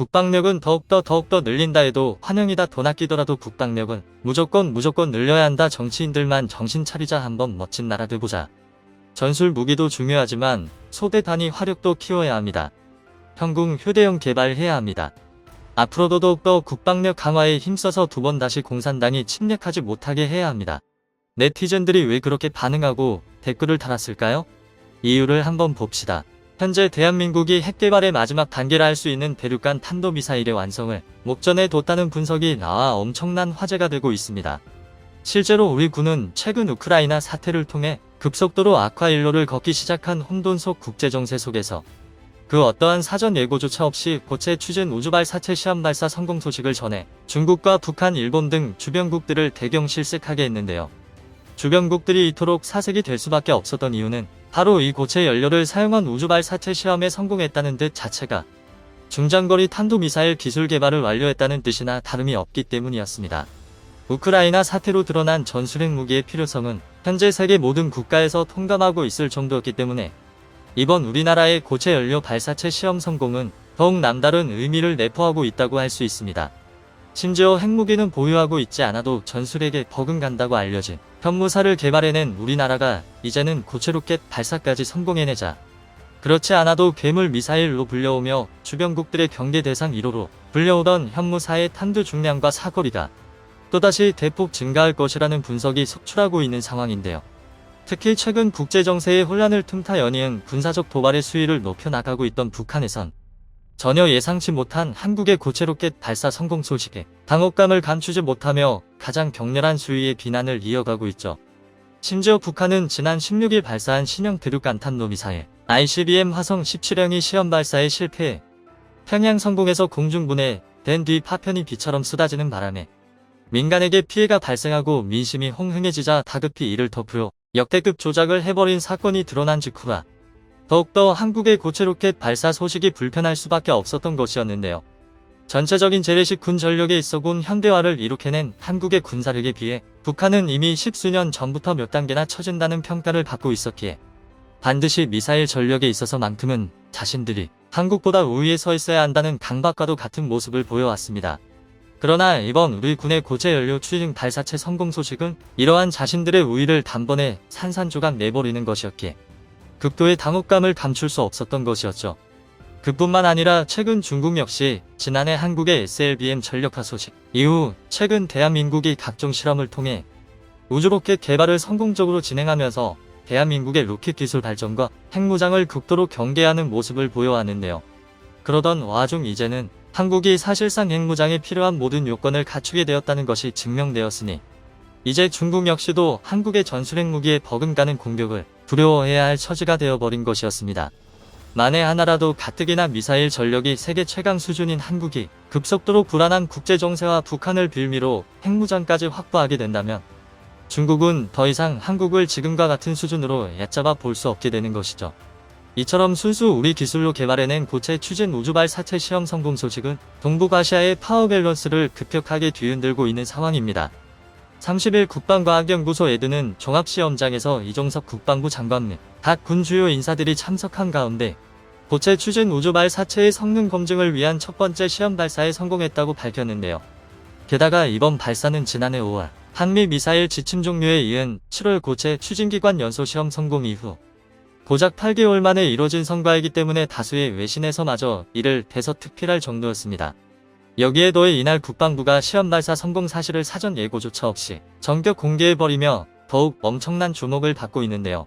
국방력은 더욱더 더욱더 늘린다 해도 환영이다 돈 아끼더라도 국방력은 무조건 무조건 늘려야 한다 정치인들만 정신 차리자 한번 멋진 나라 돼보자. 전술 무기도 중요하지만 소대 단위 화력도 키워야 합니다. 현궁 휴대용 개발해야 합니다. 앞으로도 더욱더 국방력 강화에 힘써서 두 번 다시 공산당이 침략하지 못하게 해야 합니다. 네티즌들이 왜 그렇게 반응하고 댓글을 달았을까요? 이유를 한번 봅시다. 현재 대한민국이 핵개발의 마지막 단계라 할 수 있는 대륙간 탄도미사일의 완성을 목전에 뒀다는 분석이 나와 엄청난 화제가 되고 있습니다. 실제로 우리 군은 최근 우크라이나 사태를 통해 급속도로 악화 일로를 걷기 시작한 혼돈 속 국제정세 속에서 그 어떠한 사전 예고조차 없이 고체 추진 우주발 사체 시험 발사 성공 소식을 전해 중국과 북한, 일본 등 주변국들을 대경 실색하게 했는데요. 주변국들이 이토록 사색이 될 수밖에 없었던 이유는 바로 이 고체 연료를 사용한 우주발 사체 시험에 성공했다는 뜻 자체가 중장거리 탄도미사일 기술 개발을 완료했다는 뜻이나 다름이 없기 때문이었습니다. 우크라이나 사태로 드러난 전술핵 무기의 필요성은 현재 세계 모든 국가에서 통감하고 있을 정도였기 때문에 이번 우리나라의 고체 연료 발사체 시험 성공은 더욱 남다른 의미를 내포하고 있다고 할 수 있습니다. 심지어 핵무기는 보유하고 있지 않아도 전술핵에 버금간다고 알려진 현무사를 개발해낸 우리나라가 이제는 고체 로켓 발사까지 성공해내자 그렇지 않아도 괴물 미사일로 불려오며 주변국들의 경계 대상 1호로 불려오던 현무사의 탄두 중량과 사거리가 또다시 대폭 증가할 것이라는 분석이 속출하고 있는 상황인데요. 특히 최근 국제정세의 혼란을 틈타 연이은 군사적 도발의 수위를 높여나가고 있던 북한에선 전혀 예상치 못한 한국의 고체 로켓 발사 성공 소식에 당혹감을 감추지 못하며 가장 격렬한 수위의 비난을 이어가고 있죠. 심지어 북한은 지난 16일 발사한 신형 대륙 간 탄도 미사일 ICBM 화성 17형이 시험 발사에 실패해 평양 성공에서 공중분해 된 뒤 파편이 비처럼 쏟아지는 바람에 민간에게 피해가 발생하고 민심이 홍흥해지자 다급히 이를 덮으려 역대급 조작을 해버린 사건이 드러난 직후라 더욱더 한국의 고체 로켓 발사 소식이 불편할 수밖에 없었던 것이었는데요. 전체적인 재래식 군 전력에 있어군 현대화를 이룩해낸 한국의 군사력에 비해 북한은 이미 십수년 전부터 몇 단계나 처진다는 평가를 받고 있었기에 반드시 미사일 전력에 있어서만큼은 자신들이 한국보다 우위에 서 있어야 한다는 강박과도 같은 모습을 보여왔습니다. 그러나 이번 우리 군의 고체 연료 추진 발사체 성공 소식은 이러한 자신들의 우위를 단번에 산산조각 내버리는 것이었기에 극도의 당혹감을 감출 수 없었던 것이었죠. 그뿐만 아니라 최근 중국 역시 지난해 한국의 SLBM 전력화 소식 이후 최근 대한민국이 각종 실험을 통해 우주로켓 개발을 성공적으로 진행하면서 대한민국의 로켓 기술 발전과 핵무장을 극도로 경계하는 모습을 보여왔는데요. 그러던 와중 이제는 한국이 사실상 핵무장에 필요한 모든 요건을 갖추게 되었다는 것이 증명되었으니 이제 중국 역시도 한국의 전술핵 무기에 버금가는 공격을 두려워해야 할 처지가 되어버린 것이었습니다. 만에 하나라도 가뜩이나 미사일 전력이 세계 최강 수준인 한국이 급속도로 불안한 국제정세와 북한을 빌미로 핵무장까지 확보하게 된다면 중국은 더 이상 한국을 지금과 같은 수준으로 얕잡아 볼 수 없게 되는 것이죠. 이처럼 순수 우리 기술로 개발해낸 고체 추진 우주발 사체 시험 성공 소식은 동북아시아의 파워 밸런스를 급격하게 뒤흔들고 있는 상황입니다. 30일 국방과 학연구소 에드는 종합시험장에서 이종석 국방부 장관 및 각 군 주요 인사들이 참석한 가운데 고체 추진 우주발 사체의 성능 검증을 위한 첫 번째 시험 발사에 성공했다고 밝혔는데요. 게다가 이번 발사는 지난해 5월 한미 미사일 지침 종료에 이은 7월 고체 추진기관 연소 시험 성공 이후 고작 8개월 만에 이뤄진 성과이기 때문에 다수의 외신에서마저 이를 대서특필할 정도였습니다. 여기에 더해 이날 국방부가 시험 발사 성공 사실을 사전 예고조차 없이 전격 공개해버리며 더욱 엄청난 주목을 받고 있는데요.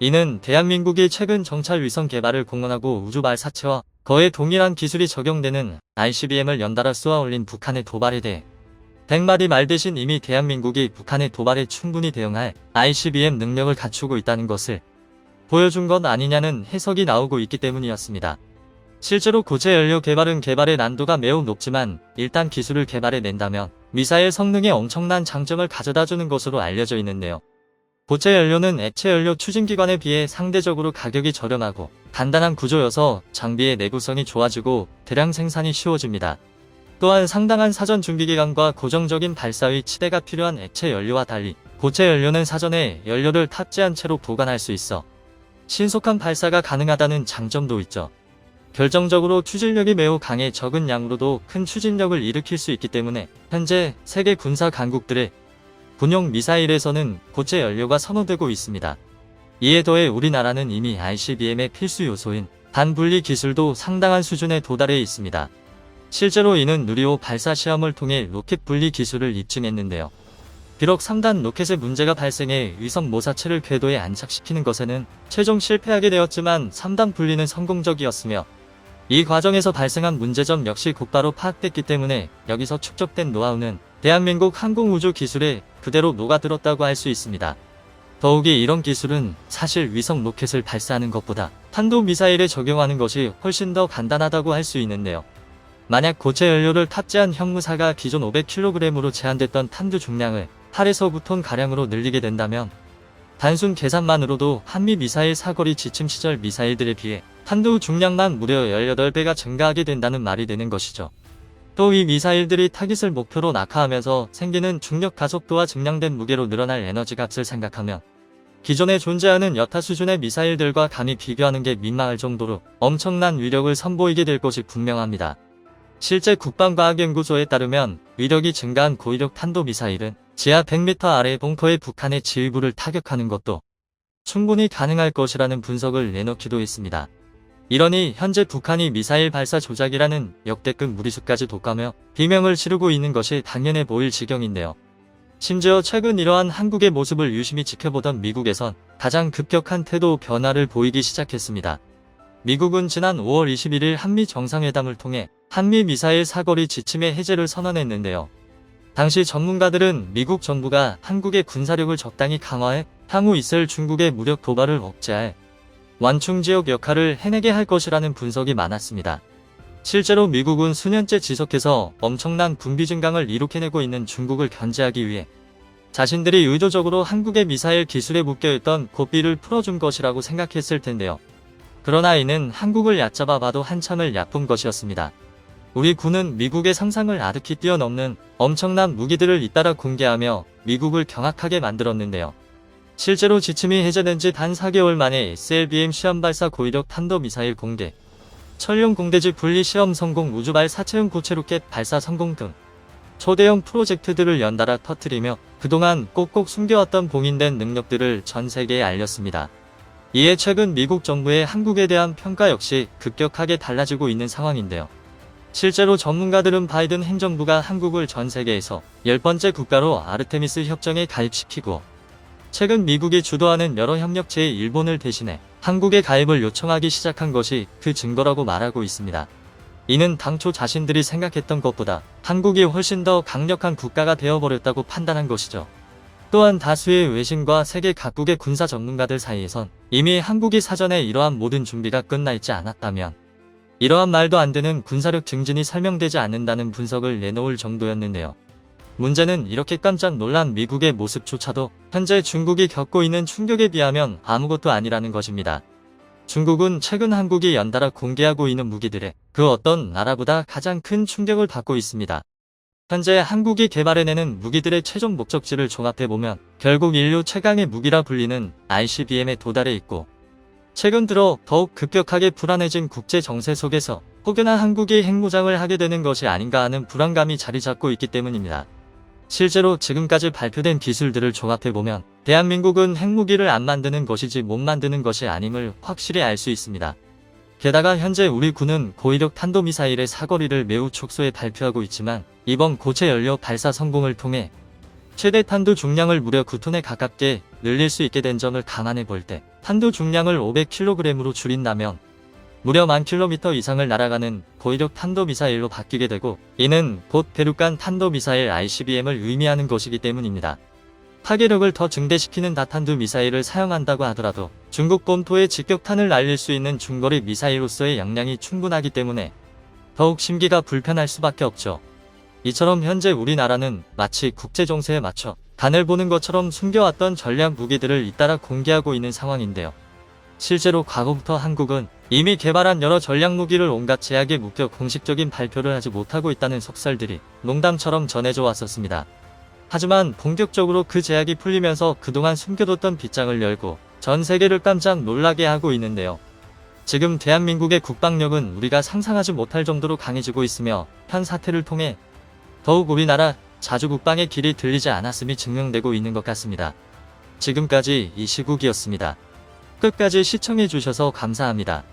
이는 대한민국이 최근 정찰 위성 개발을 공언하고 우주 발사체와 거의 동일한 기술이 적용되는 ICBM을 연달아 쏘아 올린 북한의 도발에 대해 백마디 말 대신 이미 대한민국이 북한의 도발에 충분히 대응할 ICBM 능력을 갖추고 있다는 것을 보여준 것 아니냐는 해석이 나오고 있기 때문이었습니다. 실제로 고체 연료 개발은 개발의 난도가 매우 높지만 일단 기술을 개발해낸다면 미사일 성능에 엄청난 장점을 가져다 주는 것으로 알려져 있는데요. 고체 연료는 액체 연료 추진기관에 비해 상대적으로 가격이 저렴하고 간단한 구조여서 장비의 내구성이 좋아지고 대량 생산이 쉬워집니다. 또한 상당한 사전 준비기간과 고정적인 발사의 치대가 필요한 액체 연료와 달리 고체 연료는 사전에 연료를 탑재한 채로 보관할 수 있어 신속한 발사가 가능하다는 장점도 있죠. 결정적으로 추진력이 매우 강해 적은 양으로도 큰 추진력을 일으킬 수 있기 때문에 현재 세계 군사 강국들의 군용 미사일에서는 고체 연료가 선호되고 있습니다. 이에 더해 우리나라는 이미 ICBM의 필수 요소인 반분리 기술도 상당한 수준에 도달해 있습니다. 실제로 이는 누리호 발사 시험을 통해 로켓 분리 기술을 입증했는데요. 비록 3단 로켓에 문제가 발생해 위성 모사체를 궤도에 안착시키는 것에는 최종 실패하게 되었지만 3단 분리는 성공적이었으며 이 과정에서 발생한 문제점 역시 곧바로 파악됐기 때문에 여기서 축적된 노하우는 대한민국 항공우주 기술에 그대로 녹아들었다고 할 수 있습니다. 더욱이 이런 기술은 사실 위성 로켓을 발사하는 것보다 탄도미사일에 적용하는 것이 훨씬 더 간단하다고 할 수 있는데요. 만약 고체 연료를 탑재한 형무사가 기존 500kg으로 제한됐던 탄두 중량을 8에서 9톤 가량으로 늘리게 된다면 단순 계산만으로도 한미 미사일 사거리 지침 시절 미사일들에 비해 탄두 중량만 무려 18배가 증가하게 된다는 말이 되는 것이죠. 또 이 미사일들이 타깃을 목표로 낙하하면서 생기는 중력 가속도와 증량된 무게로 늘어날 에너지 값을 생각하면 기존에 존재하는 여타 수준의 미사일들과 감히 비교하는 게 민망할 정도로 엄청난 위력을 선보이게 될 것이 분명합니다. 실제 국방과학연구소에 따르면 위력이 증가한 고위력 탄도미사일은 지하 100m 아래 봉터의 북한의 지휘부를 타격하는 것도 충분히 가능할 것이라는 분석을 내놓기도 했습니다. 이러니 현재 북한이 미사일 발사 조작이라는 역대급 무리수까지 독감며 비명을 지르고 있는 것이 당연해 보일 지경인데요. 심지어 최근 이러한 한국의 모습을 유심히 지켜보던 미국에선 가장 급격한 태도 변화를 보이기 시작했습니다. 미국은 지난 5월 21일 한미 정상회담을 통해 한미 미사일 사거리 지침의 해제를 선언했는데요. 당시 전문가들은 미국 정부가 한국의 군사력을 적당히 강화해 향후 있을 중국의 무력 도발을 억제할 완충 지역 역할을 해내게 할 것이라는 분석이 많았습니다. 실제로 미국은 수년째 지속해서 엄청난 군비 증강을 이룩해내고 있는 중국을 견제하기 위해 자신들이 의도적으로 한국의 미사일 기술에 묶여있던 고삐를 풀어준 것이라고 생각했을 텐데요. 그러나 이는 한국을 얕잡아 봐도 한참을 얕본 것이었습니다. 우리 군은 미국의 상상을 아득히 뛰어넘는 엄청난 무기들을 잇따라 공개하며 미국을 경악하게 만들었는데요. 실제로 지침이 해제된 지 단 4개월 만에 SLBM 시험 발사 고위력 탄도미사일 공개, 천룡 공대지 분리 시험 성공 우주발 사체형 고체 로켓 발사 성공 등 초대형 프로젝트들을 연달아 터뜨리며 그동안 꼭꼭 숨겨왔던 봉인된 능력들을 전 세계에 알렸습니다. 이에 최근 미국 정부의 한국에 대한 평가 역시 급격하게 달라지고 있는 상황인데요. 실제로 전문가들은 바이든 행정부가 한국을 전 세계에서 10번째 국가로 아르테미스 협정에 가입시키고 최근 미국이 주도하는 여러 협력체의 일본을 대신해 한국의 가입을 요청하기 시작한 것이 그 증거라고 말하고 있습니다. 이는 당초 자신들이 생각했던 것보다 한국이 훨씬 더 강력한 국가가 되어버렸다고 판단한 것이죠. 또한 다수의 외신과 세계 각국의 군사 전문가들 사이에선 이미 한국이 사전에 이러한 모든 준비가 끝나 있지 않았다면 이러한 말도 안 되는 군사력 증진이 설명되지 않는다는 분석을 내놓을 정도였는데요. 문제는 이렇게 깜짝 놀란 미국의 모습조차도 현재 중국이 겪고 있는 충격에 비하면 아무것도 아니라는 것입니다. 중국은 최근 한국이 연달아 공개하고 있는 무기들의 그 어떤 나라보다 가장 큰 충격을 받고 있습니다. 현재 한국이 개발해내는 무기들의 최종 목적지를 종합해보면 결국 인류 최강의 무기라 불리는 ICBM에 도달해 있고 최근 들어 더욱 급격하게 불안해진 국제 정세 속에서 혹여나 한국이 핵무장을 하게 되는 것이 아닌가 하는 불안감이 자리 잡고 있기 때문입니다. 실제로 지금까지 발표된 기술들을 종합해보면 대한민국은 핵무기를 안 만드는 것이지 못 만드는 것이 아님을 확실히 알 수 있습니다. 게다가 현재 우리 군은 고위력 탄도미사일의 사거리를 매우 축소해 발표하고 있지만 이번 고체 연료 발사 성공을 통해 최대 탄두 중량을 무려 9톤에 가깝게 늘릴 수 있게 된 점을 감안해 볼 때 탄두 중량을 500kg으로 줄인다면 무려 만 킬로미터 이상을 날아가는 고위력 탄도미사일로 바뀌게 되고 이는 곧 대륙간 탄도미사일 ICBM을 의미하는 것이기 때문입니다. 파괴력을 더 증대시키는 다탄두 미사일을 사용한다고 하더라도 중국 본토에 직격탄을 날릴 수 있는 중거리 미사일로서의 역량이 충분하기 때문에 더욱 심기가 불편할 수밖에 없죠. 이처럼 현재 우리나라는 마치 국제 정세에 맞춰 간을 보는 것처럼 숨겨왔던 전략 무기들을 잇따라 공개하고 있는 상황인데요. 실제로 과거부터 한국은 이미 개발한 여러 전략 무기를 온갖 제약에 묶여 공식적인 발표를 하지 못하고 있다는 속설들이 농담처럼 전해져 왔었습니다. 하지만 본격적으로 그 제약이 풀리면서 그동안 숨겨뒀던 빗장을 열고 전 세계를 깜짝 놀라게 하고 있는데요. 지금 대한민국의 국방력은 우리가 상상하지 못할 정도로 강해지고 있으며 현 사태를 통해 더욱 우리나라 자주 국방의 길이 들리지 않았음이 증명되고 있는 것 같습니다. 지금까지 이 시국이었습니다. 끝까지 시청해주셔서 감사합니다.